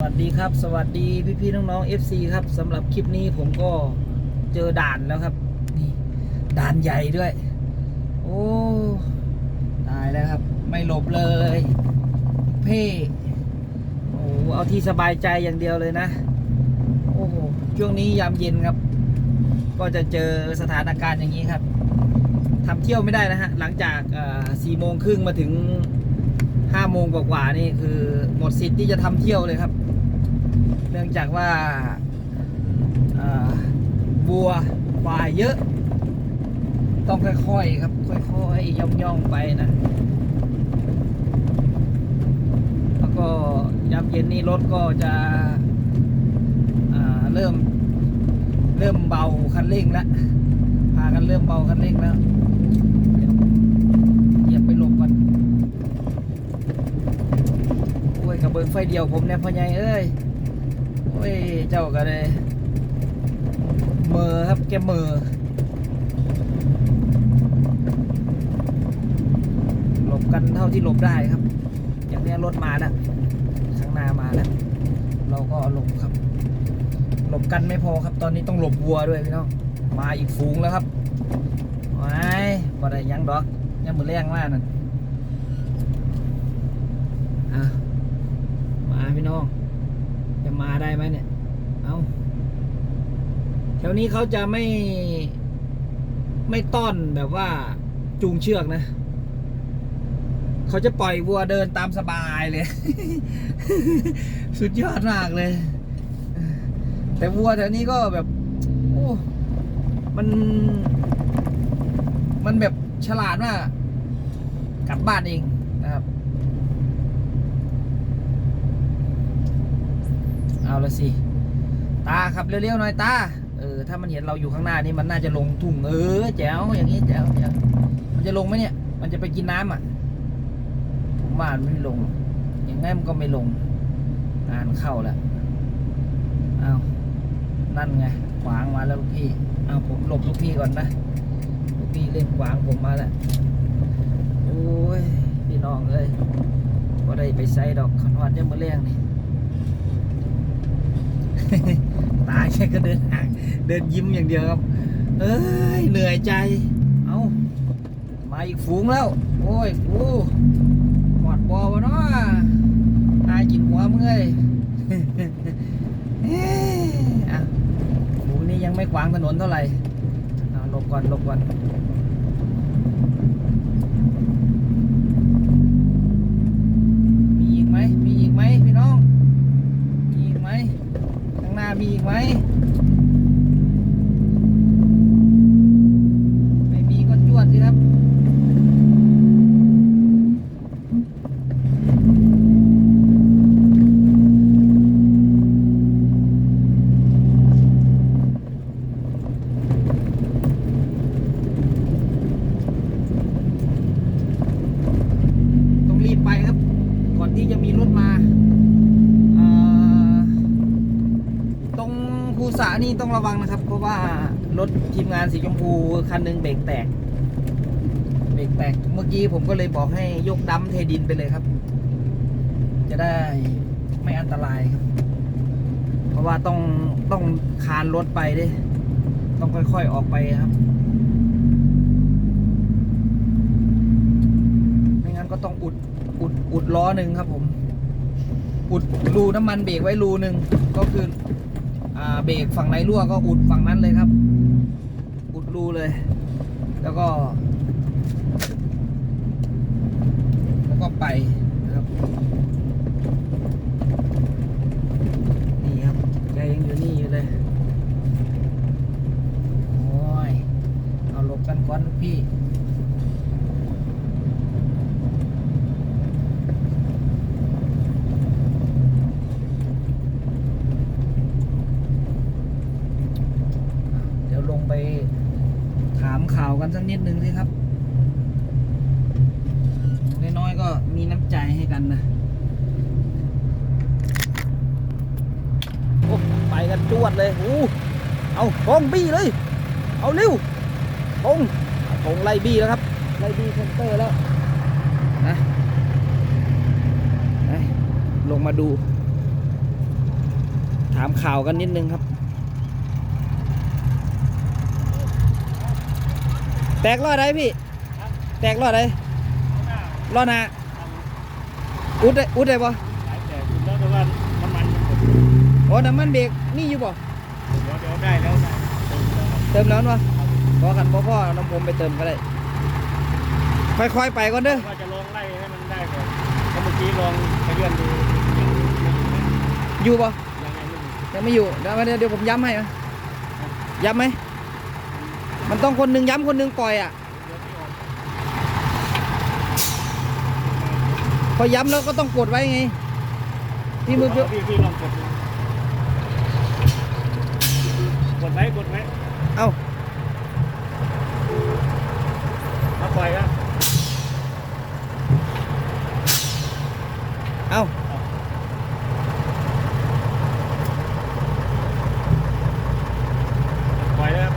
สวัสดีครับสวัสดีพี่ๆน้องๆ FC ครับสำหรับคลิปนี้ผมก็เจอด่านแล้วครับนี่ด่านใหญ่ด้วย โอ้ตายแล้วครับ ไม่หลบเลยเพ่โอ้เอาที่สบายใจอย่างเดียวเลยนะ โอ้โหช่วงนี้ยามเย็นครับ ก็จะเจอสถานการณ์อย่างนี้ครับทำเที่ยวไม่ได้นะฮะหลังจากสี่โมงครึ่งมาถึงห้าโมงกว่าๆนี่คือหมดสิทธิ์ที่จะทำเที่ยวเลยครับ เนื่องจากว่าบัวควายเยอะ ต้องค่อยๆครับ ค่อยๆย่องๆไปนะ แล้วก็ยามเย็นนี้รถก็จะเริ่ม เริ่มเบาคันเร่งแล้วพากันเริ่มเบาคันเร่งแล้วเดี๋ยวเหยียบไปหลบก่อนโอ้ยกระเบิงไฟเดียวผมเนี่ยพ่อใหญ่เอ้ย ยเจ้าก็เลยเมอครับแกเมอหลบกันเท่าที่หลบได้ครับ อย่างนี้รถมาแล้วข้างหน้ามาแล้วเราก็หลบครับ หลบกันไม่พอครับ ตอนนี้ต้องหลบวัวด้วยพี่น้องมาอีกฝูงแล้วครับไว้บ่ได้ยังดอกยังมือแรงมากนั่นอะมาพี่น้อง มาได้ไหมเนี่ย เอาแถวนี้เขาจะไม่ไม่ต้อนแบบว่าจูงเชือกนะเขาจะปล่อยวัวเดินตามสบายเลย สุดยอดมากเลย แต่วัวแถวนี้ก็แบบโอ้มัน มันแบบฉลาดมากกลับบ้านเองนะครับ เอาละสิ ตาขับเร็วๆหน่อยตา เออ ถ้ามันเห็นเราอยู่ข้างหน้านี่มันน่าจะลงทุ่งเออแจ๋วอย่างนี้แจ๋วแจ๋วมันจะลงไหมเนี่ย มันจะไปกินน้ำอะ ผมว่ามันไม่ลงหรอกอย่างงั้มันก็ไม่ลงงานเข้าแล้วเอานั่นไง ขวางมาแล้วลูกพี่เอาผมหลบลูกพี่ก่อนนะลูกพี่เล่นขวางผมมาแล้วโอ้ยพี่น้องเอ้ยก็ได้ไปใส่ดอกขนวัดยังมือแรงนี่ ตายแค่ก็เดินห่างเดินยิ้มอย่างเดียวครับ เอ้ยเหนื่อยใจ เอามาอีกฝูงแล้ว โอ้ยกูหอดบอวะเนาะตายกินหัวมึงเอ้ยเอ้ยฝูงนี้ยังไม่ขวางถนนเท่าไหร่หลบก่อนหลบก่อน มีอีกไหม มีอีกไหมพี่น้อง มีอีกไหม ข้างหน้ามีอีกไหม ไม่มีก็จวดสิครับ ต้องรีบไปครับ ก่อนที่จะมีรถมาอ่าตรงภูสานี่ ต้องระวังนะครับ เพราะว่ารถทีมงานสีชมพูคันหนึงเบรกแตก เบรกแตก เมื่อกี้ผมก็เลยบอกให้ยกดัมเทดินไปเลยครับ จะได้ไม่อันตรายครับ เพราะว่าต้องต้องคานรถไปดิต้องค่อยๆออกไปครับ ไม่งั้นก็ต้องอุดอุดอุดล้อหนึ่งครับผม อุดรูน้ำมันเบรกไว้รูหนึ่งก็คือ เบรกฝั่งไหนรั่วก็อุดฝั่งนั้นเลยครับ อุดรูเลย แล้วก็ แล้วก็ไปนะครับ นี่ครับแกยังอยู่นี่อยู่เลย โอ้ย เอาหลบกันก่อนลูกพี่ เดี๋ยวลงไปถาม ข่าวกันสักนิดนึงสิครับน้อยๆก็มีน้ำใจให้กันนะโอ้ไปกันจวดเลยอู้เอาทงบี้เลย เอาเร็วทงทงไล่บี้แล้วครับ ไล่บี้เซนเตอร์แล้วนะไปลงมาดู ถามข่าวกันนิดนึงครับ แตกรอดได้พี่ แตกรอดได้รอดหนาอุดได้อุดได้ปะหลายแต่คุณแล้วแต่ว่าน้ำมันมันหมดโอ้น้ำมันเบรกมีอยู่ปะเดี๋ยวเดี๋ยวได้แล้วได้เติมแล้วครับเติมแล้วเนาะพอกันพ่อพ่อน้ำผมไปเติมก็ได้ค่อยๆไปก่อนเด้อว่าจะลองไล่ให้มันได้ก่อนเพราะเมื่อกี้ลองไปเลื่อนดูยังไม่อยู่นะอยู่ปะยังไงไม่อยู่ยังไม่อยู่เดี๋ยวเดี๋ยวผมย้ำให้นะย้ำไหม มันต้องคนหนึ่งย้ำคนหนึ่งปล่อยอะ พอย้ำแล้วก็ต้องกดไว้ไงที่มือพี่พี่ลองกด กดไว้กดไว้ เอ้า แล้วปล่อยครับ เอ้า ปล่อยแล้วครับ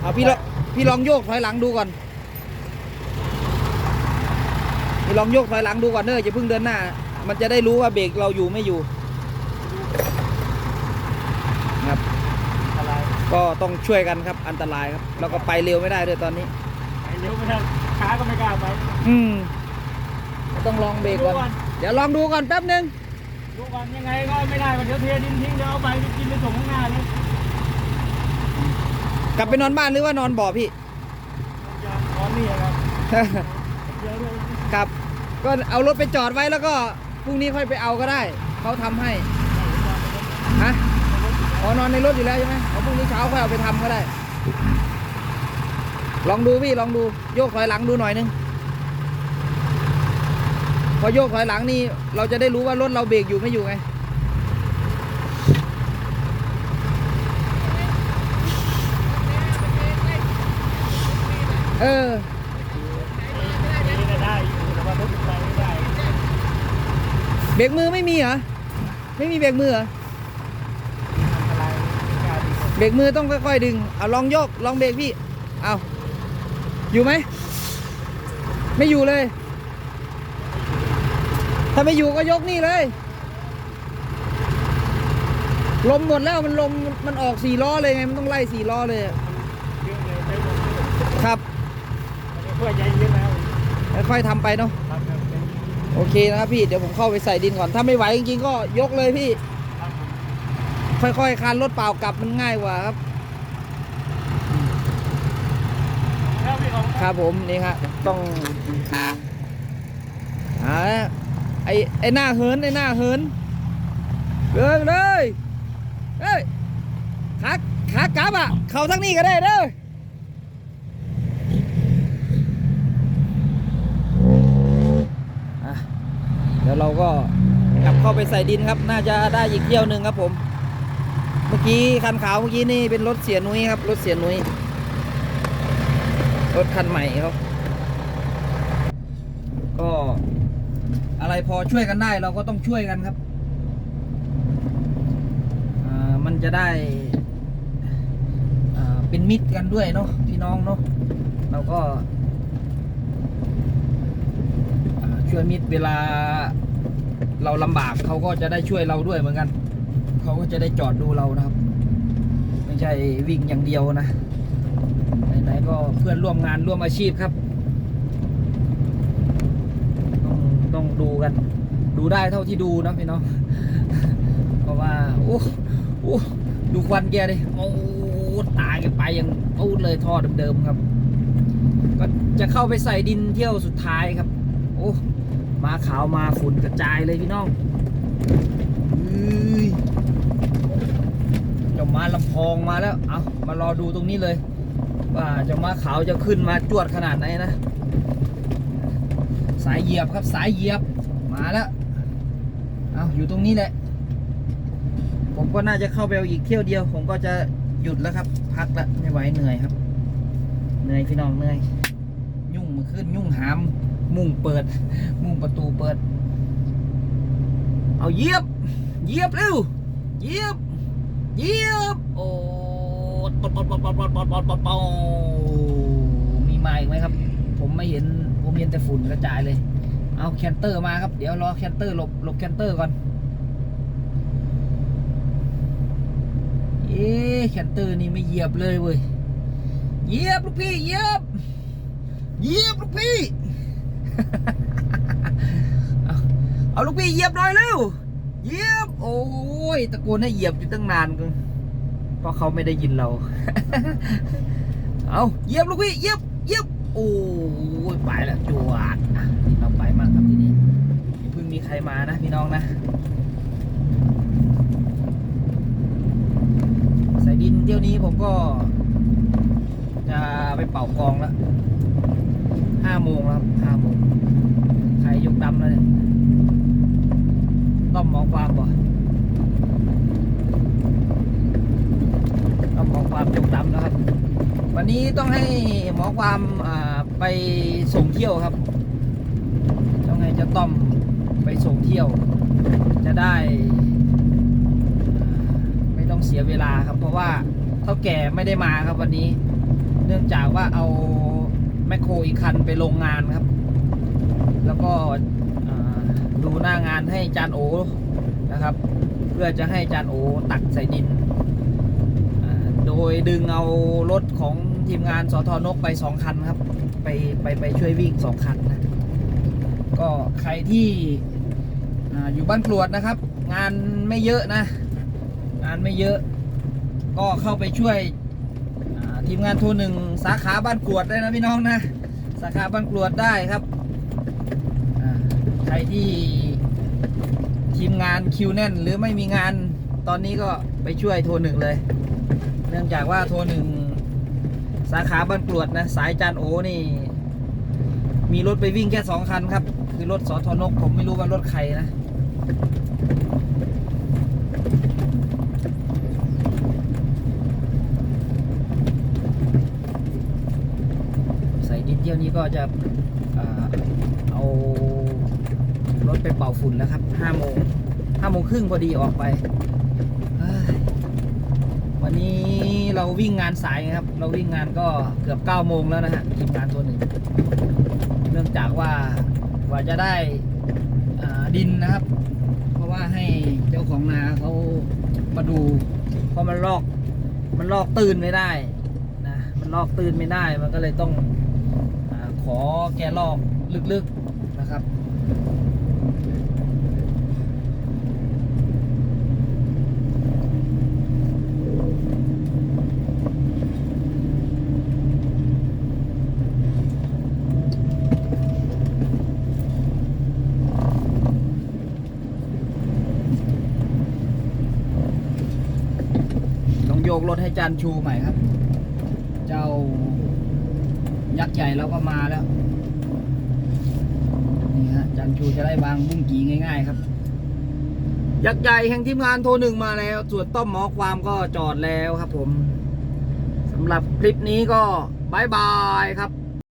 เอาพี่ลองพี่ ลองโยกถอยหลังดูก่อนพี่ลองโยกถอยหลังดูก่อนเนอะอย่าเพิ่งเดินหน้า มันจะได้รู้ว่าเบรกเราอยู่ไม่อยู่ครับอะไรก็ต้องช่วยกันครับอันตรายครับ แล้วก็ไปเร็วไม่ได้ด้วยตอนนี้ไปเร็วไม่ได้ช้าก็ไม่กล้าไป อืมต้องลองเบรกก่อนดูก่อนเดี๋ยวลองดูก่อนแป๊บนึงดูก่อนยังไงก็ไม่ได้เดี๋ยวเทดินทิ้งเดี๋ยวเอาไปกินไปส่งข้างหน้าเลยกลับไปนอนบ้านหรือว่านอนบ่อพี่จะตอ นี่ครับเดี๋ยวเลยครับ ก็เอารถไปจอดไว้แล้วก็พรุ่งนี้ค่อยไปเอาก็ได้ เขาทำให้ฮะอ๋อนอนในรถอยู่แล้วใช่ไหมเอาพรุ่งนี้เช้าค่อยเอาไปทำก็ได้ ลองดูพี่ลองดูโยกถอยหลังดูหน่อยนึงพอโยกถอยหลังนี่เราจะได้รู้ว่ารถเราเบรกอยู่ไม่อยู่ไง เออเบรกมือไม่มีเหรอ ไม่มีเบรกมือเหรอ เบรกมือต้องค่อยๆดึง เอาลองโยก ลองเบรกพี่ เอาอยู่ไหม ไม่อยู่เลย ถ้าไม่อยู่ก็ยกนี่เลย ลมหมดแล้วมันลมมันออกสี่ล้อเลยไง มันต้องไล่สี่ล้อเลย ครับ เพื่อใจเย็นแล้วค่อยๆทำไปเนาะครับครับเป็นโอเคนะครับพี่เดี๋ยวผมเข้าไปใส่ดินก่อน ถ้าไม่ไหวจริงๆก็ยกเลยพี่ ครับผมค่อยๆคานรถเปล่ากลับมันง่ายกว่าครับ แล้วพี่ของครับผมนี่ครับต้องหาไอ้ไอ้หน้าเหินไอ้หน้าเหินเดินเลยเฮ้ยขาขากลับอะ เข้าทั้งนี้ก็ได้เด้ออะเดี๋ยวเราก็กลับเข้าไปใส่ดินครับ น่าจะได้อีกเที่ยวหนึ่งครับผม เมื่อกี้คันขาวเมื่อกี้นี่เป็นรถเสียนุ้ยครับ รถเสียนุ้ย รถคันใหม่เขาก็อะไรพอช่วยกันได้เราก็ต้องช่วยกันครับ มันจะได้เป็นมิตรกันด้วยเนาะพี่น้องเนาะเราก็ช่วยมิตรเวลา เราลำบากเขาก็จะได้ช่วยเราด้วยเหมือนกันเขาก็จะได้จอดดูเรานะครับ ไม่ใช่วิ่งอย่างเดียวนะไหนๆก็เพื่อนร่วมงานร่วมอาชีพครับ ต้องต้องดูกัน ดูได้เท่าที่ดูนะพี่น้องเพราะว่าโอ้โอ้ดูควันแกดิโอ้ตายกันไปยังอูดเลยท่อเดิมๆครับ ก็จะเข้าไปใส่ดินเที่ยวสุดท้ายครับ โอ้ มาขาวมาฝุ่นกระจายเลยพี่น้องเจ้ามาลำพองมาแล้ว เอามารอดูตรงนี้เลย ว่าเจ้ามาขาวจะขึ้นมาจวดขนาดไหนนะ สายเหยียบครับสายเหยียบมาแล้ว เอาอยู่ตรงนี้แหละ ผมก็น่าจะเข้าเอาอีกเที่ยวเดียว ผมก็จะหยุดแล้วครับ พักละไม่ไหวเหนื่อยครับ เหนื่อยพี่น้องเหนื่อย ยุ่งมาขึ้นยุ่งหาม มุ่งเปิด มุ่งประตูเปิด เอาเยียบเยียบเร็วเยียบเยียบโอ้ปดปดปดปดปดปดปดปดปดมีมาอีกไหมครับ ผมไม่เห็นผมเห็นแต่ฝุ่นกระจายเลย เอาแคนเตอร์มาครับ เดี๋ยวรอแคนเตอร์หลบหลบแคนเตอร์ก่อนเอ๊แคนเตอร์นี่ไม่เหยียบเลยเว้ยเหยียบลูกพี่เหยียบเหยียบลูกพี่ เอาลูกพี่เหยียบหน่อยเร็วเหยียบ โอ้ยตะโกนให้เหยียบอยู่ตั้งนานกันเพราะเขาไม่ได้ยินเรา เอาเหยียบลูกพี่เหยียบเหยียบโอ้ยไปแล้วจวดนี่เราไปมากครับทีนี้เพิ่งมีใครมานะพี่น้องนะสายดินเที่ยวนี้ผมก็จะไปเป่ากองแล้ว ห้าโมงแล้วครับห้าโมงใครยกดำแล้วเนี่ยต้อมหมองความบ่ต้อมหมองความยกดำแล้วครับ วันนี้ต้องให้หมอความไปส่งเที่ยวครับ ต้องให้จ้าต้อมไปส่งเที่ยว จะได้ ไม่ต้องเสียเวลาครับ เพราะว่าเท่าแก่ไม่ได้มาครับวันนี้ เนื่องจากว่าเอา แมคโครอีกคันไปลงงานครับ แล้วก็ดูหน้างานให้จานโอนะครับ เพื่อจะให้จานโอตักใส่ดิน โดยดึงเอารถของทีมงานสทนกไปสองคันครับ ไปไปไปช่วยวิ่งสองคันนะ ก็ใครที่อ่อยู่บ้านกรวดนะครับ งานไม่เยอะนะ งานไม่เยอะ ก็เข้าไปช่วย ทีมงานโทรหนึ่งสาขาบ้านกรวดได้นะพี่น้องนะ สาขาบ้านกรวดได้ครับใครที่ทีมงานคิวแน่น หรือไม่มีงานตอนนี้ก็ไปช่วยโทรหนึ่งเลย เนื่องจากว่าโทรหนึ่งสาขาบ้านกรวดนะ สายจานโอนี่ มีรถไปวิ่งแค่สองคันครับ คือรถสอทอนกผมไม่รู้ว่ารถใครนะ ดินเที่ยวนี้ก็จะเอารถไปเป่าฝุ่นแล้วครับห้าโมงห้าโมงครึ่งพอดีออกไป วันนี้เราวิ่งงานสายครับ เราวิ่งงานก็เกือบเก้าโมงแล้วนะฮะทีมงานตัวหนึ่ง เนื่องจากว่ากว่าจะได้ดินนะครับ เพราะว่าให้เจ้าของนาเขามาดู เพราะมันลอก มันลอกตื่นไม่ได้นะ มันลอกตื่นไม่ได้ มันก็เลยต้อง ขอแกลอกลึกๆนะครับ ต้องโยกรถให้จานชูใหม่ครับ เจ้า ยักษ์ใหญ่เราก็มาแล้ว นี่ฮะจันชูจะได้วางบุ้งกีง่ายๆครับ ยักษ์ใหญ่แห่งทีมงานโทรหนึ่งมาแล้ว ส่วนต้อมหมอความก็จอดแล้วครับผมสำหรับคลิปนี้ก็บายบายครับ